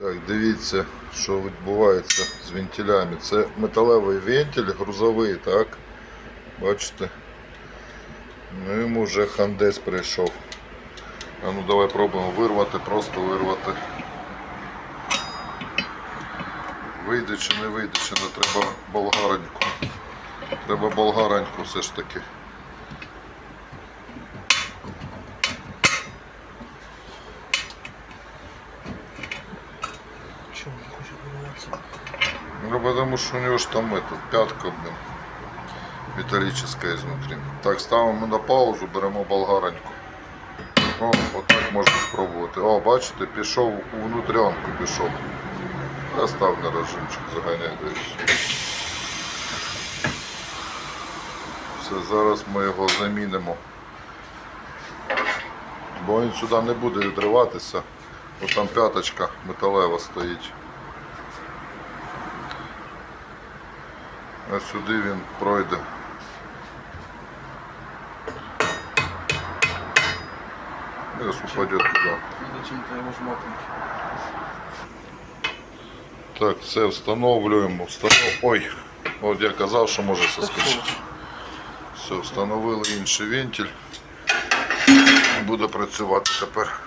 Так, дивіться, що відбувається з вентилями. Це металевий вентиль, грузовий, так? Бачите? Ну йому вже хандес прийшов. А ну давай пробуємо вирвати, просто вирвати. Вийде чи не вийде, чи не треба болгареньку. Треба болгареньку все ж таки. Чому не хоче відбуватися? Ну, потому что у него же там этот, пятка, блин, металлическая изнутри. Так, ставимо на паузу, беремо болгарочку. О, отак можна спробувати. О, бачите, пішов у внутрянку, пішов. Я став на режимчик, заганяй десь. Зараз ми його замінимо. Бо він сюди не буде відриватися, бо там п'яточка металева стоїть. А сюди він пройде. Зараз упаде туди. Так, все встановлюємо. Встанов... Ой, от я казав, що може соскочити. Все, встановили інший вентиль. Буде працювати тепер.